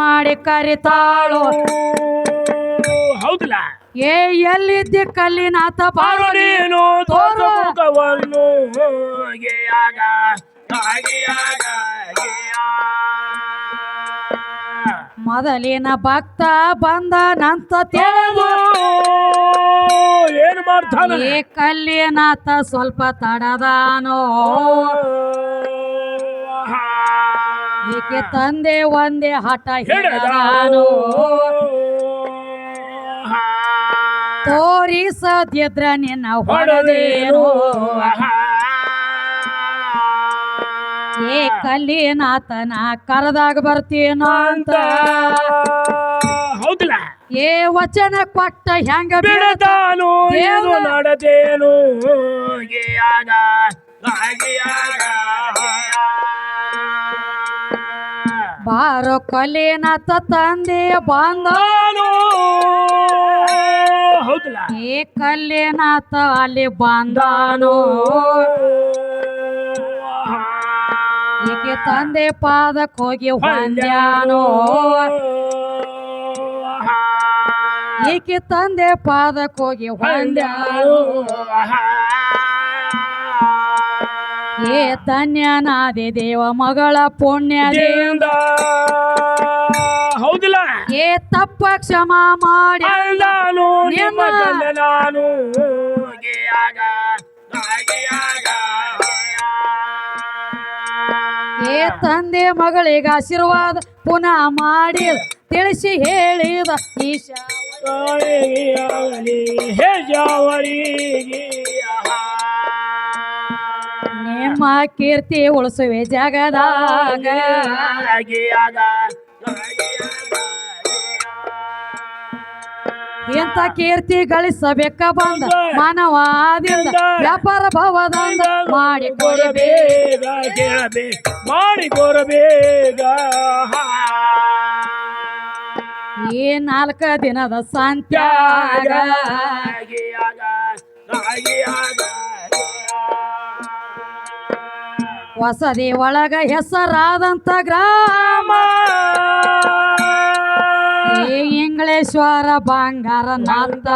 ಮಾಡಿ ಕರಿತಾಳು. ಹೌದಲ್ಲ. ಏ ಎಲ್ಲಿದ್ದಿ ಕಲ್ಲಿನಾಥ ಬಾರು ನೀನು ತೋರು. ಮುಖವನ್ನು ಹಾಗೆಯಾಗ. ಮೊದಲಿನ ಭಕ್ತ ಬಂದ ನಂತ ತಿಳಿದು ಏನು ಮಾಡ್ತಾನೆ? ಏ ಕಲ್ಲಿನಾಥ ಸ್ವಲ್ಪ ತಡದಾನೋ. ಈಕೆ ತಂದೆ ಒಂದೇ ಹಠ ಹಿಡದಾನು ತೋರಿಸದಿದ್ರ ನಿನ್ನ ಹೊಡೆದೇನು? ಏ ಕಲ್ಲಿನಾಥನ ಕರೆದಾಗ ಬರ್ತೀನೋ ಅಂತ. ಹೌದಿಲ್ಲ. ಏ ವಚನ ಕೊಟ್ಟ ಹೆಂಗ ಬಿಡತಾನು ಏನು ದೇವ್ರ- ನಡದೇನು? ಗೆಯಾಗ ಕಲ್ಲಿನಾಥ ತಂದೆ ಬಂದನು ಈ ಏ ಅಲ್ಲಿ ಬಂದಾನು ಈಕೆ ತಂದೆ ಪಾದಕ್ಕೆ ಹೋಗಿ ಹೊಂದ್ಯಾನು? ಈಕೆ ತಂದೆ ಪಾದಕ್ಕೆ ಹೋಗಿ ಹೊಂದ್ಯಾನು? ಏ ಧನ್ಯನಾದೆ ದೇವ ಮಗಳ ಪುಣ್ಯ ದೇವ ಹೌದಿಲ್ಲ? ಏ ತಪ್ಪ ಕ್ಷಮ ಮಾಡಿ ನಾನು ನಿಮ್ಮ ನಾನು ಗೆಯಾಗ ಹಾಗೆಯಾಗ ಏ ತಂದೆ ಮಗಳಿಗೆ ಆಶೀರ್ವಾದ ಪುನಃ ಮಾಡಿ ತಿಳಿಸಿ ಹೇಳಿದ ಈಶಾ ಹೇ ಹೆಜಾವರಿಗೆ ನಿಮ್ಮ ಕೀರ್ತಿ ಉಳಿಸುವೆ ಜಗದಾಗ. ಎಂತ ಕೀರ್ತಿ ಗಳಿಸಬೇಕ ಬಂದ ಮಾನವಾದಿಂದ ವ್ಯಾಪಾರ ಭವದಿಂದ ಮಾಡಿ ಮಾಡಿ ಬೇಗ ಈ ನಾಲ್ಕ ದಿನದ ಸಂತ್ಯಾಗ ಹೊಸದಿ ಒಳಗ ಹೆಸರಾದಂಥ ಗ್ರಾಮ. ಈ ಇಂಗ್ಲೇಶ್ವರ ಬಂಗಾರ ನಂದ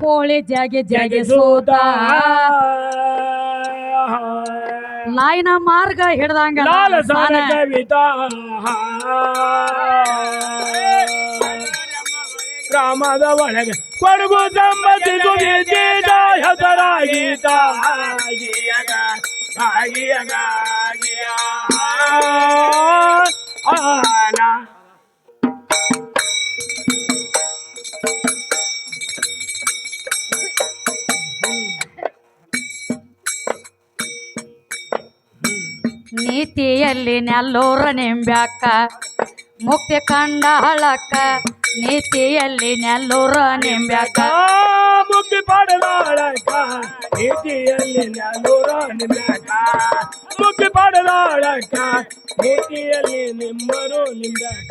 ಪೋಳಿ ಜಗೆ ಜಗೆ ಜಗಿಸೂತ ನಾಯಿನ ಮಾರ್ಗ ಹಿಡ್ದಂಗ ಗ್ರಾಮದ ಒಳಗೆ ಕೊಡಗು ಸಂಬಂಧಿ ಸುದ್ದಿದ್ದ ಹೆಸರಾಗೀತ ನೀತಿಯಲ್ಲಿ ನೆಲ್ಲೂರ ನಿಂಬ್ಯಾಕ ಮುಕ್ತಿ ಕಂಡ ಹಳಕ್ಕ ನೀತಿಯಲ್ಲಿ ನೆಲ್ಲೂರ ನಿಂಬ್ಯಾಕ. ಮುಕ್ತಿ ಪಡೆದಾಳಕ ನೀತಿಯಲ್ಲಿ ನೆಲ್ಲೂರ ನಿಂಬ್ಯಾಕ. ಮುಕ್ತಿ ಪಡೆದಾಳಕ ನೀತಿಯಲ್ಲಿ ನಿಮ್ಮರು ನಿಂಬ್ಯಾಕ.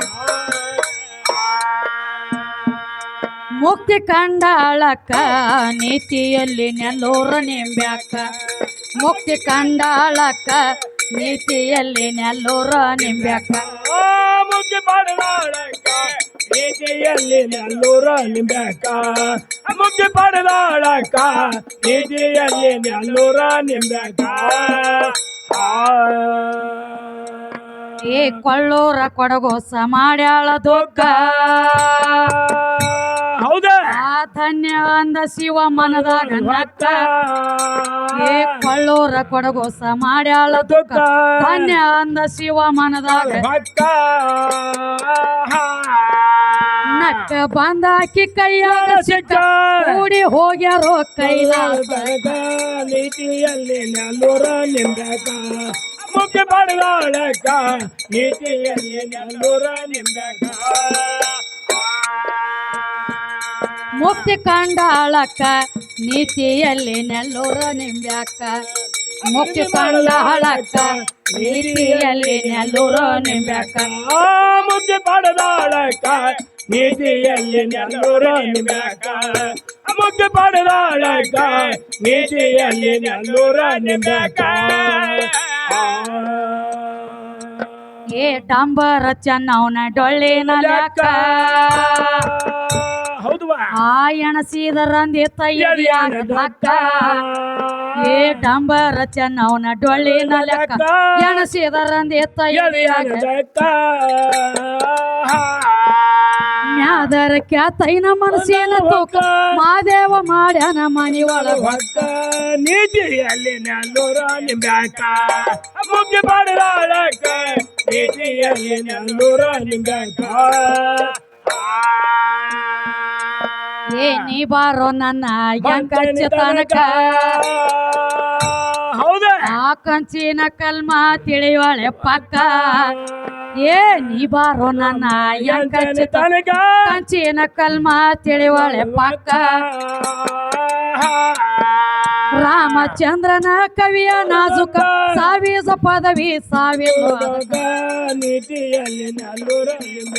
ಮುಕ್ತಿ ಕಂಡಾಳಕ ನೀತಿಯಲ್ಲಿ ನೆಲ್ಲೂರ ನಿಂಬ್ಯಾಕ. ಮುಕ್ತಿ ಕಂಡಾಳಕ ನೀತಿಯಲ್ಲಿ ನೆಲ್ಲೂರ ನಿಂಬ್ಯಾಕ. ಮುಕ್ತಿ ಪಡೆದಾಳಕ ನೀತಿಯಲ್ಲಿ ನಲ್ಲೂರ ನಿಂಬೆಕ. ಮುಗ್ಗಿ ಪಡೆದಾಳಕ ನೀತಿಯಲ್ಲಿ ನಲ್ಲೂರ ನಿಂಬೆಕ. ಏ ಕೊಳ್ಳೂರ ಕೊಡಗೋಸ ಮಾಡ್ಯಾಳ ದೊಗ್ಗ. ಹೌದಾ? ಧನ್ಯ ಅಂದ ಶಿವ ಮನದಾಗ ನಕ್ಕ ಏ ಕೊಳ್ಳೂರ ಕೊಡಗೋಸ ಮಾಡ್ಯಾಳ ದುಃಖ. ಧನ್ಯ ಅಂದ ಶಿವ ಮನದಾಗ ನಕ್ಕ ಬಂದಾಕಿ ಕೈಯಾಗ ಸಿಕ್ಕ. ಕೂಡಿ ಹೋಗ್ಯಾರೋ ಕೈಲಾಸ. ನೀತಿಯಲ್ಲಿ ನಲ್ಲೂರ ನಿಂಬಕ. ಮುಖ್ಯ ಪಡೆದಾಳಕ ನೀತಿಯಲ್ಲಿ ನಲ್ಲೂರ ನಿಂಬಕ. ಮುಕ್ತಿ ಕಂಡಾಳಕ್ಕ ನೀತಿಯಲ್ಲಿ ನೆಲ್ಲೂರ ನಿಂಬ್ಯಾಕ. ಮುಕ್ತಿ ಕಂಡಾಳಕ್ಕ ನೀತಿಯಲ್ಲಿ ನೆಲ್ಲೂರ ನಿಂಬ್ಯಾಕ. ಮುಕ್ತಿ ಪಡೆದಾಳಕ್ಕ ಪಡೆದಾಳಕ ನೀತಿಯಲ್ಲಿ ನೆಲ್ಲೂರ ನಿಂಬ್ಯಾಕ. ಮುಕ್ತಿ ಪಡೆದಾಳಕ್ಕ ನೀತಿಯಲ್ಲಿ ನೆಲ್ಲೂರ ನಿಂಬ್ಯಾಕ. ಏ ತಾಂಬರ ಚೆನ್ನವನ ಡೊಳ್ಳಿನ ಲೆಕ್ಕ. ಆ ಎಣಸಿದರಂದಿ ತಯ್ಯದಿಯಾಗ ಅಕ್ಕ ಏ ಡಂಬರ ಚೆನ್ನವನ ಡೊಳ್ಳಿನ ಲೆಕ್ಕ ಎಣಸಿದರಂದಿ ತಯ್ಯದಿಯಾಗ ಮ್ಯಾದರ ಕ್ಯಾತೈನ ಮನಸ್ಸಿನ ತೂಕ. ಮಾದೇವ ಮಾಡ್ಯಾನ ಮನಿ ಒಳಗ. ಹೊಕ್ಕ. ನೀತಿಯಲ್ಲಿ ನೆಲ್ಲೂರ ನಿಂಬ್ಯಾಕ. ಮುಗ್ಗಿ ನೀತಿ ನೀತಿಯಲ್ಲಿ ನೆಲ್ಲೂರ ನಿಂಬ್ಯಾಕ. ನೀ ಬಾರೋ ನನ್ನ ಎಂಕಚ್ಚ ತನಕ ಹೌದ? ಆ ಕಂಚಿನ ಕಲ್ಮ ತಿಳಿಯೋಳೆ ಪಕ್ಕ. ಏ ನೀ ಬಾರೋ ನನ್ನ ತನಕ ಕಂಚಿನ ಕಲ್ಮ ತಿಳಿಯೋಳೆ ಪಕ್ಕ. ರಾಮಚಂದ್ರನ ಕವಿಯ ನಾಜುಕ ಸಾವಿಸ ಪದವಿ ಸಾವಿ ನೀತಿಯಲ್ಲಿ ನೆಲ್ಲೂರು ನಿಂಬ